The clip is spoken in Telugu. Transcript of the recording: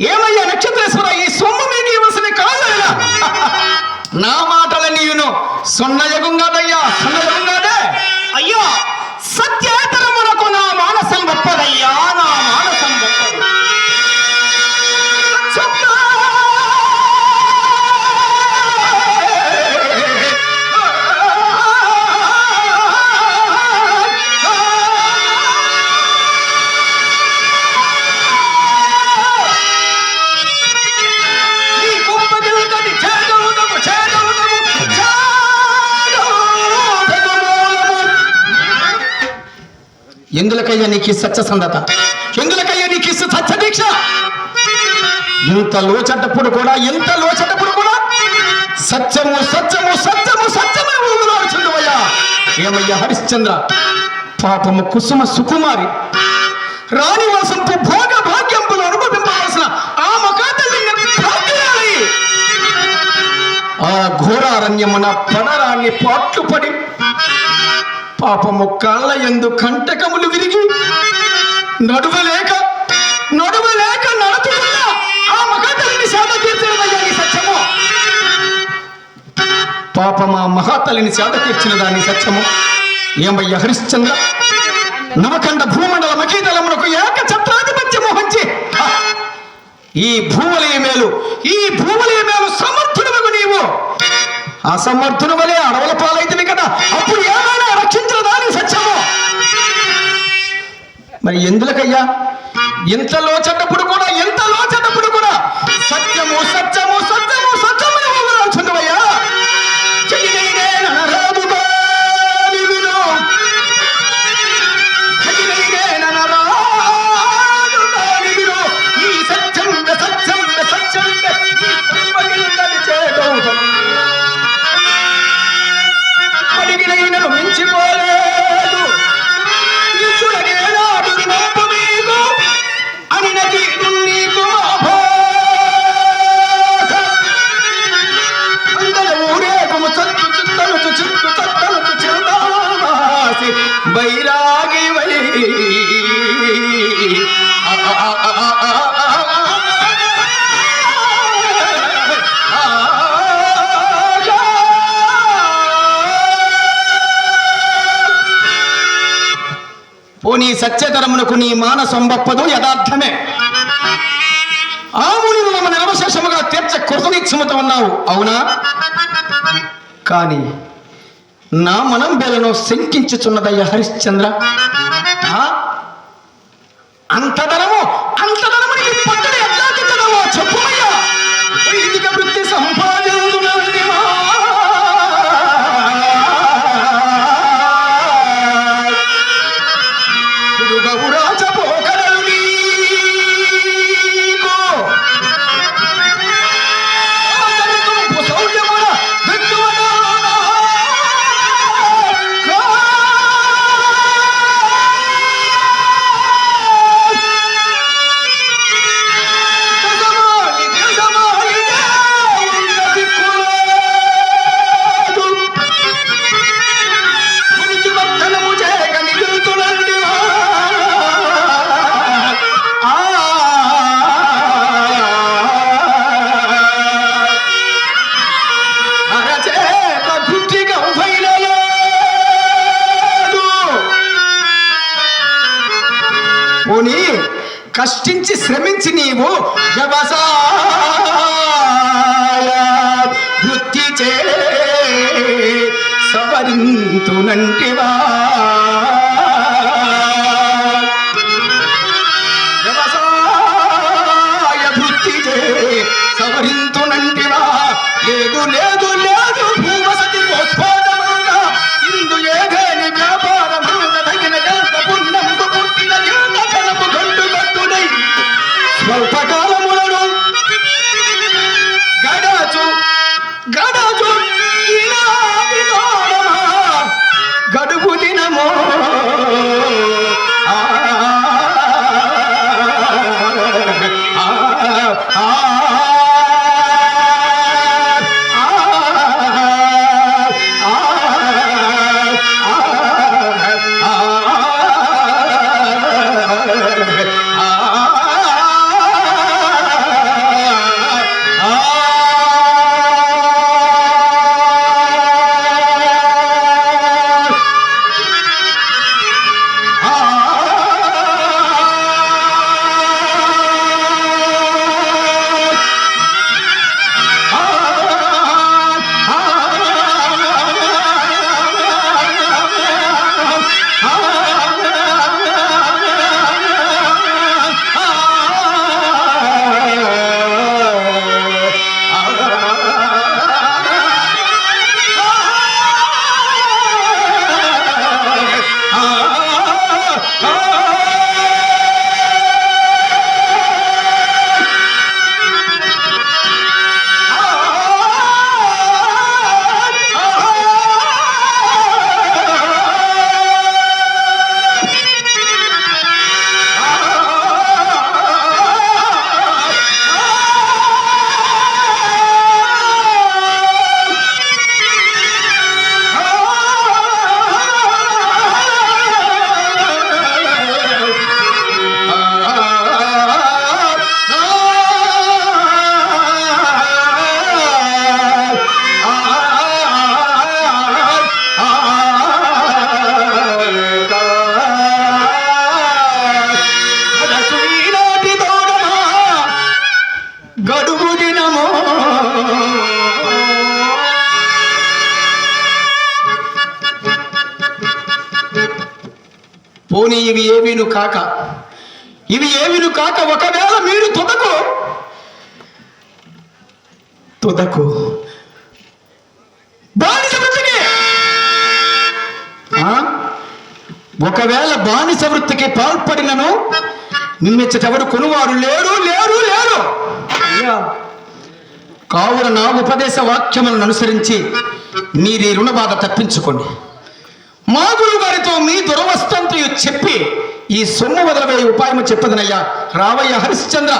ఏమయ్యా నక్షత్రేశ్వర ఈ సొమ్ము మీకు ఇవ్వాల్సిన కాదు నా మాటల నీవును సున్నయగుంగా ఎందులకయ్యా నీకు ఈ సత్య సందత? ఎందులకయ్యా నీకు ఈ సత్య దీక్ష? ఇంత లోచటప్పుడు కూడా ఎంత లోచటప్పుడు కూడా సత్యము సత్యము సత్యము సత్యమే ఊగులాడుచుండువయ్యా ఏమయ్యా హరిశ్చంద్ర? పాపము కుసుమ సుకుమారి. రాణివాసంతో భోగ భాగ్యంపులు అనుభవింపవలసిన ఆ మకాతల్లి ఆ ఘోరారణ్యమున పడరాన్ని పాట్లుపడి పాపము కాళ్ళ ఎందు కంటకములు విరిగి నడువలేక నడువలేక నడుతున్న ఆ మహాతల్లిని సేద తీర్చినదయ్యా ఈ సత్యము. పాపమా మహాతల్లిని సేద తీర్చిన దాని సత్యము. ఏమయ్య హరిశ్చంద్ర? నవకండ భూమండల మఖీతలమునకు ఏక ఛత్రాధిపత్యము వహించి ఈ భూవలయ మేలు ఈ భూవలయ మేలు సమర్థుడమగు నీవు. అసమర్థుడు వలె అడవుల పాలైతివి కదా. అప్పుడు ఏమైనా రక్షించ మరి ఎందులకయ్యా? ఎంత లోచటప్పుడు కూడా సత్యధరమునకు నీ మాన సంబప్పదు యథార్థమే. ఆముని మునిను మమ్మ నిరవశేషముగా తీర్చ కృతనిక్షమత ఉన్నావు. అవునా? కానీ నా మనం బేలను శంకించుచున్నదయ్య హరిశ్చంద్ర. తిరుగవు కష్టించి శ్రమించి నీవు వ్యవసాయ వృత్తి చే సవరింతునంటివా. వ్యవసాయ వృత్తి చే సవరింతునంటివా. లేదు లేదు స్వల్పకాలములను గడాచు గడాచు. పోనీ ఇవి ఏవీను కాక? ఇవి ఏవిను కాక ఒకవేళ మీరు తుదకు? తుదకు. బానిస వృత్తికి! ఒకవేళ బానిస వృత్తికి పాల్పడినను నిమ్మెచ్చటెవరు కొనువారు? లేరు లేరు లేరు! కావున నా ఉపదేశ వాక్యములను అనుసరించి మీరు రుణ బాధ తప్పించుకోండి. మా గారితో మీ దురవస్థంతో చెప్పి ఈ సొమ్ము వదలవే ఉపాయము చెప్పదనయ్యా. రావయ్య హరిశ్చంద్ర.